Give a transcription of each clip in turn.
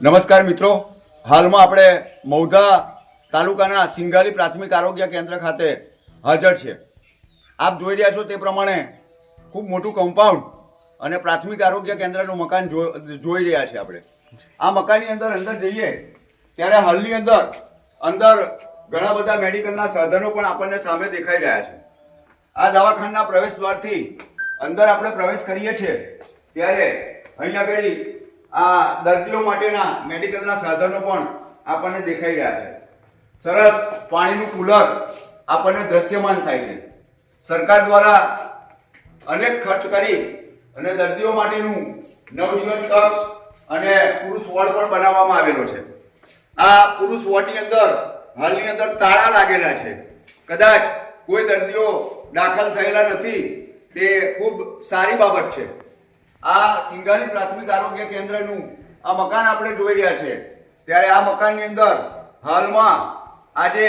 નમસ્કાર મિત્રો. હાલમાં આપણે મૌધા તાલુકાના સિંઘાલી પ્રાથમિક આરોગ્ય કેન્દ્ર ખાતે હાજર છે. આપ જોઈ રહ્યા છો તે પ્રમાણે ખૂબ મોટું કમ્પાઉન્ડ અને પ્રાથમિક આરોગ્ય કેન્દ્રનું મકાન જોઈ રહ્યા છે આપણે. આ મકાનની અંદર અંદર જઈએ, ત્યારે હાલની અંદર અંદર ઘણા બધા મેડિકલના સાધનો પણ આપણને સામે દેખાઈ રહ્યા છે. આ દવાખાના પ્રવેશ દ્વારથી અંદર આપણે પ્રવેશ કરીએ છીએ, ત્યારે અહીં આગળ આ દર્દીઓ માટેના મેડિકલના સાધનો પણ આપણને દેખાઈ રહ્યા છે. સરસ પાણીનું કુલર આપણને દ્રશ્યમાન થાય છે. સરકાર દ્વારા અનેક ખર્ચ કરી અને દર્દીઓ માટેનું નવજીવન કક્ષ અને પુરુષ વોર્ડ પણ બનાવવામાં આવેલો છે. આ પુરુષ વોર્ડની અંદર, હાલની અંદર તાળા લાગેલા છે. કદાચ કોઈ દર્દીઓ દાખલ થયેલા નથી, તે ખૂબ સારી બાબત છે. આ સિંગાલી પ્રાથમિક આરોગ્ય કેન્દ્રનું આ મકાન આપણે જોઈ રહ્યા છે. ત્યારે આ મકાનની અંદર હાલમાં આજે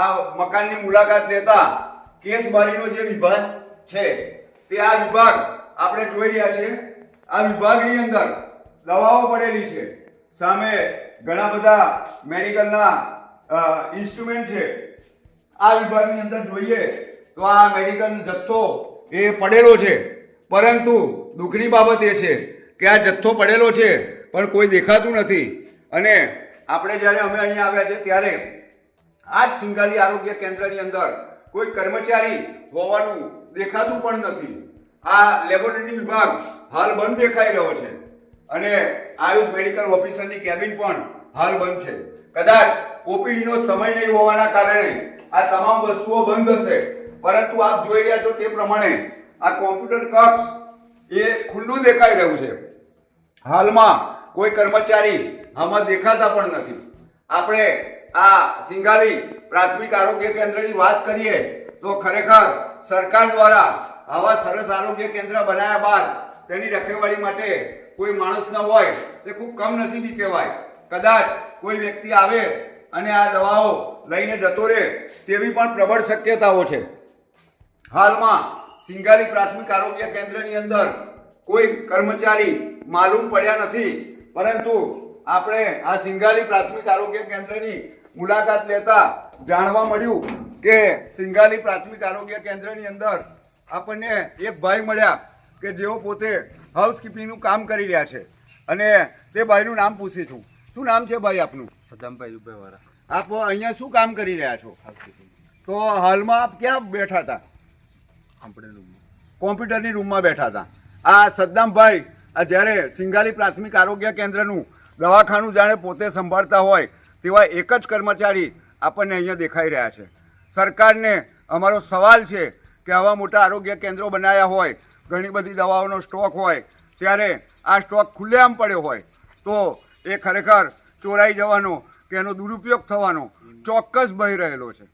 આ મકાનની મુલાકાત લેતા કેસબારીનો જે વિભાગ છે, તે આ વિભાગ આપણે જોઈ રહ્યા છે. આ વિભાગની અંદર દવાઓ પડેલી છે. સામે ઘણા બધા મેડિકલના ઇન્સ્ટ્રુમેન્ટ છે. આ વિભાગની અંદર જોઈએ તો આ મેડિકલ જથ્થો એ પડેલો છે. પરંતુ દુઃખની બાબત એ છે કે આ જથ્થો પડેલો છે, પણ કોઈ દેખાતું નથી. અને આપણે જ્યારે અમે અહીંયા આવ્યા છે, ત્યારે આ જ સિંગાલી આરોગ્ય કેન્દ્રની અંદર કોઈ કર્મચારી હોવાનું દેખાતું પણ નથી. આ લેબોરેટરી વિભાગ હાલ બંધ દેખાઈ રહ્યો છે. અને આયુષ મેડિકલ ઓફિસરની કેબિન પણ હાલ બંધ છે. કદાચ ઓપીડીનો સમય નહીં હોવાના કારણે આ તમામ વસ્તુઓ બંધ હશે. પરંતુ આપ જોઈ રહ્યા છો તે પ્રમાણે આ કોમ્પ્યુટર કક્ષ એ ખુલ્લું દેખાઈ રહ્યું છે. હાલમાં કોઈ કર્મચારી આમાં દેખાતા પણ નથી. આપણે આ સિંગાલી પ્રાથમિક આરોગ્ય કેન્દ્રની વાત કરીએ તો ખરેખર સરકાર દ્વારા આવા સરસ આરોગ્ય કેન્દ્ર બનાવ્યા બાદ તેની રખેવાળી માટે કોઈ માણસ ન હોય, તે ખૂબ કમનસીબી કહેવાય. કદાચ કોઈ વ્યક્તિ આવે અને આ દવાઓ લઈને જતો રહે તેવી પણ પ્રબળ શક્યતાઓ છે. હાલમાં સિંગાલી પ્રાથમિક આરોગ્ય કેન્દ્રની અંદર કોઈ કર્મચારી માલુમ પડ્યા નથી. પરંતુ આપણે આ સિંગાલી પ્રાથમિક આરોગ્ય કેન્દ્રની મુલાકાત લેતા જાણવા મળ્યું કે સિંગાલી પ્રાથમિક આરોગ્ય કેન્દ્રની અંદર આપણને એક ભાઈ મળ્યા કે જેઓ પોતે હાઉસકીપિંગનું કામ કરી રહ્યા છે. અને તે ભાઈનું નામ પૂછીશું શું નામ છે ભાઈ આપનું? સદામભાઈ રૂપિયાવાળા આપ અહીંયા શું કામ કરી રહ્યા છો? તો હાલમાં આપ ક્યાં બેઠા હતા? કોમ્પ્યુટરની રૂમમાં બેઠા હતા. આ સદ્દામભાઈ, આ જ્યારે સિંગાલી પ્રાથમિક આરોગ્ય કેન્દ્રનું દવાખાનું જાણે પોતે સંભાળતા હોય, તેવા એક જ કર્મચારી આપણને અહીંયા દેખાઈ રહ્યા છે. સરકારને અમારો સવાલ છે કે આવા મોટા આરોગ્ય કેન્દ્રો બનાવ્યા હોય, ઘણી બધી દવાઓનો સ્ટોક હોય, ત્યારે આ સ્ટોક ખુલ્લેઆમ પડ્યો હોય, તો એ ખરેખર ચોરાઈ જવાનો કે એનો દુરુપયોગ થવાનો ચોક્કસ ભય રહેલો છે.